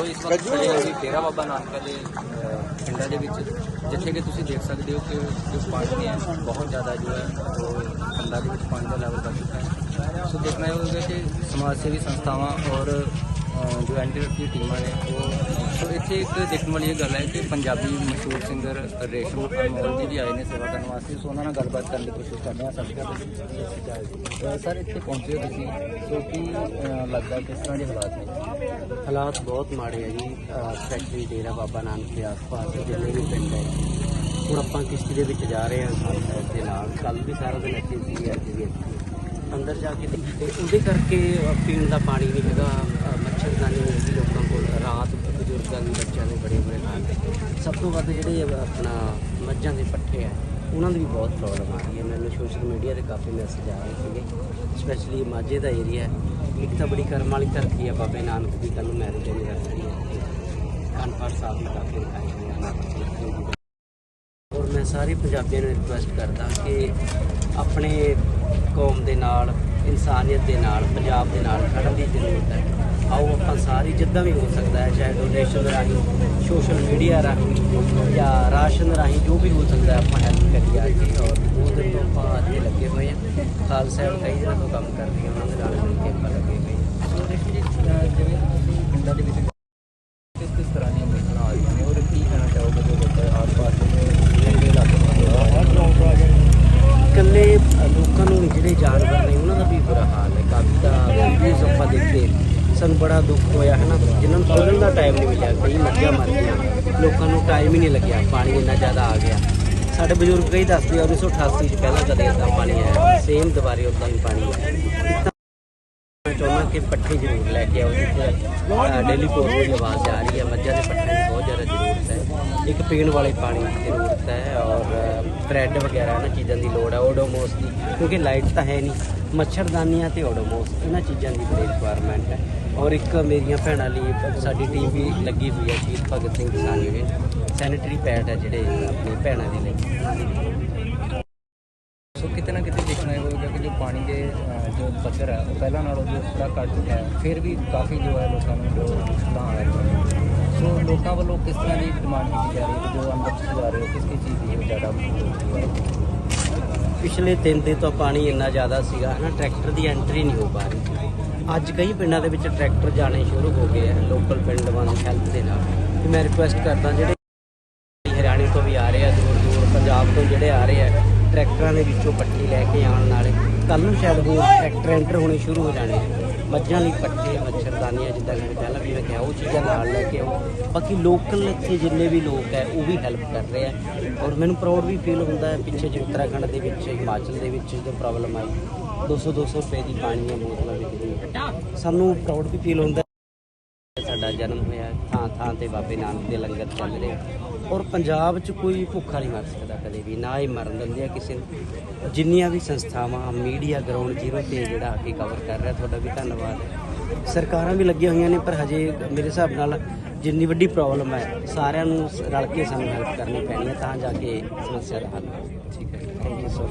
ਸੋ ਇਸ ਵਕਤ ਖੜੇ ਜੀ ਡੇਰਾ ਬਾਬਾ ਨਾਨਕ ਦੇ ਪਿੰਡਾਂ ਦੇ ਵਿੱਚ ਜਿੱਥੇ ਕਿ ਤੁਸੀਂ ਦੇਖ ਸਕਦੇ ਹੋ ਕਿ ਜੋ ਪਾਣੀ ਹੈ ਬਹੁਤ ਜ਼ਿਆਦਾ ਜੋ ਹੈ ਉਹ ਪਿੰਡਾਂ ਦੇ ਵਿੱਚ ਪਾਣੀ ਦਾ ਲੈਵਲ ਵੱਧ ਚੁੱਕਾ ਹੈ। ਸੋ ਦੇਖਣਾ ਇਹ ਹੋਵੇਗਾ ਕਿ ਸਮਾਜ ਸੇਵੀ ਸੰਸਥਾਵਾਂ ਔਰ ਜੋ ਐਨਡੀਆਰਐਫ ਦੀ ਟੀਮਾਂ ਨੇ, ਉਹ ਸੋ ਇੱਥੇ ਇੱਕ ਦੇਖਣ ਵਾਲੀ ਇਹ ਗੱਲ ਹੈ ਕਿ ਪੰਜਾਬੀ ਮਸ਼ਹੂਰ ਸਿੰਗਰ ਰੇਸ਼ਮ ਅਨਮੋਲ ਜੀ ਵੀ ਆਏ ਨੇ ਸੇਵਾ ਕਰਨ ਵਾਸਤੇ, ਸੋ ਉਹਨਾਂ ਨਾਲ ਗੱਲਬਾਤ ਕਰਨ ਦੀ ਕੋਸ਼ਿਸ਼ ਕਰਦੇ ਹਾਂ। ਸਤਿ ਸਰ, ਇੱਥੇ ਪਹੁੰਚੇ ਹੋ ਤੁਸੀਂ, ਸੋ ਕੀ ਲੱਗਦਾ ਕਿਸ ਤਰ੍ਹਾਂ ਦੇ ਹਾਲਾਤ ਨੇ? ਹਾਲਾਤ ਬਹੁਤ ਮਾੜੇ ਆ ਜੀ ਸਪੈਸ਼ਲੀ ਡੇਰਾ ਬਾਬਾ ਨਾਨਕ ਦੇ ਆਸ-ਪਾਸ ਦੇ ਜਿੰਨੇ ਵੀ ਪਿੰਡ ਹੈ। ਹੁਣ ਆਪਾਂ ਕਿਸ਼ਤੀ ਦੇ ਵਿੱਚ ਜਾ ਰਹੇ ਹਾਂ ਸਨਸੈਟ ਦੇ ਨਾਲ। ਕੱਲ ਵੀ ਸਾਰਾ ਦਿਨ ਇੱਥੇ ਸੀ, ਅੱਜ ਵੀ ਇੱਥੇ। ਅੰਦਰ ਜਾ ਕੇ ਤੇ ਉਹਦੇ ਕਰਕੇ ਪੀਣ ਦਾ ਪਾਣੀ ਨਹੀਂ ਹੈਗਾ ਅ, ਮੱਛਰਦਾਨੀ ਨਹੀਂ ਹੈਗੀ ਲੋਕਾਂ ਕੋਲ ਰਾਤ ਬਜ਼ੁਰਗਾਂ ਦੇ ਬੱਚਿਆਂ ਦੇ ਬੜੇ ਬੜੇ ਹਾਲ ਸਭ ਤੋਂ ਵੱਧ ਜਿਹੜੇ ਆਪਣਾ ਮੱਝਾਂ ਦੇ ਪੱਠੇ ਆ ਉਹਨਾਂ ਦੀ ਵੀ ਬਹੁਤ ਪ੍ਰੋਬਲਮ ਆ ਰਹੀ ਹੈ। ਮੈਨੂੰ ਸੋਸ਼ਲ ਮੀਡੀਆ ਤੇ ਕਾਫੀ ਮੈਸੇਜ ਆ ਰਹੇ ਸੀਗੇ ਸਪੈਸ਼ਲੀ ਮਾਝੇ ਦਾ ਏਰੀਆ ਇੱਕ ਤਾਂ ਬੜੀ ਕਰਮ ਵਾਲੀ ਧਰਤੀ ਹੈ ਬਾਬੇ ਨਾਨਕ ਦੀ ਕੱਲ੍ਹ ਮੈਰਿਜ ਐਨੀਵਰਸਰੀ ਹੈ ਕਾਨਪੁਰ ਸਾਹਿਬ ਵੀ ਕਾਫੀ ਦਿਖਾਈ ਹੋਈ ਹੈ ਮੈਂ ਸਾਰੇ ਪੰਜਾਬੀਆਂ ਨੂੰ ਰਿਕੁਐਸਟ ਕਰਦਾ ਕਿ ਆਪਣੇ ਕੌਮ ਦੇ ਨਾਲ, ਇਨਸਾਨੀਅਤ ਦੇ ਨਾਲ, ਪੰਜਾਬ ਦੇ ਨਾਲ ਖੜਨ ਦੀ ਜ਼ਰੂਰਤ ਹੈ। ਆਓ ਆਪਾਂ ਸਾਰੀ, ਜਿੱਦਾਂ ਵੀ ਹੋ ਸਕਦਾ ਹੈ, ਚਾਹੇ ਡੋਨੇਸ਼ਨ ਰਾਹੀਂ ਸੋਸ਼ਲ ਮੀਡੀਆ ਰਾਹੀਂ ਜਾਂ ਰਾਸ਼ਨ ਰਾਹੀਂ ਜੋ ਵੀ ਹੋ ਸਕਦਾ ਆਪਾਂ ਹੈਲਪ ਕਰੀਏ ਅੱਜ ਔਰ ਦੋ ਦਿਨ ਤੋਂ ਆਪਾਂ ਇੱਥੇ ਲੱਗੇ ਹੋਏ ਹਾਂ। ਖਾਲਸਾ ਸਾਹਿਬ ਕਈ ਦਿਨਾਂ ਤੋਂ ਕੰਮ ਕਰਦੇ ਹਾਂ ਉਹਨਾਂ ਦੇ ਨਾਲ ਮਿਲ ਕੇ ਆਪਾਂ ਲੱਗੇ ਹੋਏ ਹਾਂ। ਸੋ ਦੇਖੋ ਜੀ ਅਹ ਜਿਵੇਂ ਤੁਸੀਂ ਪਿੰਡਾਂ ਦੇ ਵਿੱਚ ਕਿਸ ਕਿਸ ਤਰ੍ਹਾਂ ਦੀਆਂ ਮੁਸ਼ਕਲਾਂ ਆ ਰਹੀਆਂ ਨੇ ਔਰ ਕੀ ਕਹਿਣਾ ਚਾਹੋਗੇ ਜੋ ਲੋਕ ਆਸ-ਪਾਸ ਦੇ ਜਿਹੜੇ ਇਲਾਕੇ ਨੇ ਇਕੱਲੇ ਲੋਕਾਂ ਨੂੰ ਨਹੀਂ ਜਿਹੜੇ ਜਾਨਵਰ ਨੇ ਉਹਨਾਂ ਦਾ ਵੀ ਬੁਰਾ ਹਾਲ ਹੈ ਕਾਫੀ ਦਾ ਵੀਡੀਓਜ਼ ਆਪਾਂ ਸਾਨੂੰ ਬੜਾ ਦੁੱਖ ਹੋਇਆ ਹੈ ਨਾ ਜਿਨ੍ਹਾਂ ਨੂੰ ਤੁਰਨ ਦਾ ਟਾਈਮ ਨਹੀਂ ਮਿਲਿਆ, ਕਈ ਮੱਝਾਂ ਮਰ ਗਈਆਂ। ਲੋਕਾਂ ਨੂੰ ਟਾਈਮ ਹੀ ਨਹੀਂ ਲੱਗਿਆ, ਪਾਣੀ ਇੰਨਾ ਜ਼ਿਆਦਾ ਆ ਗਿਆ। ਸਾਡੇ ਬਜ਼ੁਰਗ ਕਈ ਦੱਸਦੇ ਆ 1988 ਚ ਪਹਿਲਾਂ ਕਦੇ ਇਦਾਂ ਪਾਣੀ ਆਇਆ ਸੇਮ ਦੁਬਾਰੇ ਉਦਾਂ ਹੀ ਪਾਣੀ ਆਇਆ ਮੈਂ ਚਾਹੁੰਦਾ ਕਿ ਪੱਠੇ ਜ਼ਰੂਰ ਲੈ ਕੇ ਆਓ, ਜਿੱਥੇ ਡੇਲੀ ਪੋਰਟ ਦੀ ਆਵਾਜ਼ ਆ ਰਹੀ ਹੈ, ਮੱਝਾਂ ਦੇ ਪੱਠੇ ਬਹੁਤ ਜ਼ਿਆਦਾ ਜ਼ਰੂਰਤ ਹੈ। ਇੱਕ ਪੀਣ ਵਾਲੇ ਪਾਣੀ ਦੀ ਜ਼ਰੂਰਤ ਹੈ ਔਰ ਬ੍ਰੈਡ ਵਗੈਰਾ ਇਹਨਾਂ ਚੀਜ਼ਾਂ ਦੀ ਲੋੜ ਹੈ ਓਡੋਮੋਸ ਦੀ, ਕਿਉਂਕਿ ਲਾਈਟ ਤਾਂ ਹੈ ਨਹੀਂ। ਮੱਛਰਦਾਨੀਆਂ ਤੇ ਓਡੋਮੋਸ ਇਹਨਾਂ ਚੀਜ਼ਾਂ ਦੀ ਬੜੀ ਰਿਕੁਆਇਰਮੈਂਟ ਹੈ। ਔਰ ਇੱਕ ਮੇਰੀਆਂ ਭੈਣਾਂ ਲਈ ਸਾਡੀ ਟੀਮ ਵੀ ਲੱਗੀ ਹੋਈ ਹੈ ਸ਼ਹੀਦ ਭਗਤ ਸਿੰਘ ਕਿਸਾਨ ਯੂਨੀਅਨ ਸੈਨੀਟਰੀ ਪੈਡ ਹੈ ਜਿਹੜੇ ਆਪਣੀ ਭੈਣਾਂ ਦੇ ਲਈ। ਸੋ ਕਿਤੇ ਨਾ ਕਿਤੇ ਦੇਖਣਾ ਇਹ ਹੋਵੇਗਾ ਕਿ ਜੋ ਪਾਣੀ ਦੇ ਜੋ ਪੱਧਰ ਹੈ ਉਹ ਪਹਿਲਾਂ ਨਾਲੋਂ ਜੋ ਥੋੜਾ ਘੱਟ ਚੁੱਕਾ ਹੈ। ਫਿਰ ਵੀ ਕਾਫੀ ਜੋ ਹੈ ਲੋਕਾਂ ਨੂੰ ਜੋ ਮੁਸ਼ਕਲਾਂ ਲੋਕਾਂ ਵੱਲੋਂ ਕਿਸ ਤਰ੍ਹਾਂ ਦੀ ਡਿਮਾਂਡ ਕੀਤੀ ਜਾ ਰਹੀ ਹੈ ਜੋ ਅੰਦਰ ਤੁਸੀਂ ਜਾ ਰਹੇ ਹੋ, ਕਿਸ ਕਿਸ ਚੀਜ਼ ਦੀ ਜ਼ਿਆਦਾ ਮਸ਼ਹੂਰ ਹੈ? ਦਿਨ ਤੋਂ ਪਾਣੀ ਇੰਨਾ ਜ਼ਿਆਦਾ ਸੀਗਾ ਨਾ ਟਰੈਕਟਰ ਦੀ ਐਂਟਰੀ ਨਹੀਂ ਹੋ ਪਾ ਰਹੀ। ਅੱਜ ਕਈ ਪਿੰਡਾਂ ਦੇ ਵਿੱਚ ਟਰੈਕਟਰ ਜਾਣੇ ਸ਼ੁਰੂ ਹੋ ਗਏ ਆ ਲੋਕਲ ਪਿੰਡ ਵਾਂ ਹੈਲਪ ਦੇ ਨਾਲ। ਤੇ ਮੈਂ ਰਿਕੁਐਸਟ ਕਰਦਾ ਜਿਹੜੇ ਹਰਿਆਣੇ ਤੋਂ ਵੀ ਆ ਰਹੇ ਆ, ਦੂਰ ਦੂਰ, ਪੰਜਾਬ ਤੋਂ ਜਿਹੜੇ ਆ ਰਹੇ ਆ, ਟਰੈਕਟਰਾਂ ਦੇ ਵਿੱਚੋਂ ਪੱਠੇ ਲੈ ਕੇ ਆਉਣ ਨਾਲੇ ਕੱਲ ਨੂੰ ਸ਼ਾਇਦ ਹੋਰ ਟਰੈਕਟਰ ਐਂਟਰ ਹੋਣੇ ਸ਼ੁਰੂ ਹੋ ਜਾਣੇ ਆ। ਮੱਝਾਂ ਲਈ ਪੱਠੇ ਮੱਛਰਦਾਨੀਆਂ ਜਿੱਦਾਂ ਕਿ ਮੈਂ ਪਹਿਲਾਂ ਵੀ ਮੈਂ ਕਿਹਾ ਉਹ ਚੀਜ਼ਾਂ ਨਾਲ ਲੈ ਕੇ ਆਓ ਬਾਕੀ ਲੋਕਲ ਇੱਥੇ ਜਿੰਨੇ ਵੀ ਲੋਕ ਹੈ, ਉਹ ਵੀ ਹੈਲਪ ਕਰ ਰਹੇ ਆ ਔਰ ਮੈਨੂੰ ਪ੍ਰਾਊਡ ਵੀ ਫੀਲ ਹੁੰਦਾ ਹੈ, ਪਿੱਛੇ ਜੇ ਉੱਤਰਾਖੰਡ ਦੇ ਵਿੱਚ, ਹਿਮਾਚਲ ਦੇ ਵਿੱਚ ਜਦੋਂ ਪ੍ਰੋਬਲਮ ਆਈ 200 200 ਰੁਪਏ ਦੀ ਪਾਣੀ ਦੀਆਂ ਬੋਤਲਾਂ ਵਿਕਦੀਆਂ ਸਾਨੂੰ ਪ੍ਰਾਊਡ ਵੀ ਫੀਲ ਹੁੰਦਾ ਸਾਡਾ ਜਨਮ ਹੋਇਆ, ਥਾਂ ਥਾਂ ਤੇ ਬਾਬੇ ਨਾਨਕ ਦੇ ਲੰਗਰ ਚੱਲ ਰਹੇ ਔਰ ਪੰਜਾਬ 'ਚ ਕੋਈ ਭੁੱਖਾ ਨਹੀਂ ਮਰ ਸਕਦਾ ਕਦੇ ਵੀ, ਨਾ ਹੀ ਮਰਨ ਦਿੰਦੇ ਆ ਕਿਸੇ ਨੂੰ। ਜਿੰਨੀਆਂ ਵੀ ਸੰਸਥਾਵਾਂ ਮੀਡੀਆ ਗਰਾਊਂਡ ਜ਼ੀਰੋ ਤੇ ਜਿਹੜਾ ਆ ਕੇ ਕਵਰ ਕਰ ਰਿਹਾ, ਤੁਹਾਡਾ ਵੀ ਧੰਨਵਾਦ ਹੈ। ਸਰਕਾਰਾਂ ਵੀ ਲੱਗੀਆਂ ਹੋਈਆਂ ਨੇ, ਪਰ ਹਜੇ ਮੇਰੇ ਹਿਸਾਬ ਨਾਲ ਜਿੰਨੀ ਵੱਡੀ ਪ੍ਰੋਬਲਮ ਹੈ, ਸਾਰਿਆਂ ਨੂੰ ਰਲ ਕੇ ਸਾਨੂੰ ਹੈਲਪ ਕਰਨੀ ਪੈਣੀ ਹੈ ਤਾਂ ਜਾ ਕੇ ਸਮੱਸਿਆ ਦਾ ਹੱਲ ਹੋ। ਠੀਕ ਹੈ ਥੈਂਕ ਯੂ ਸੋ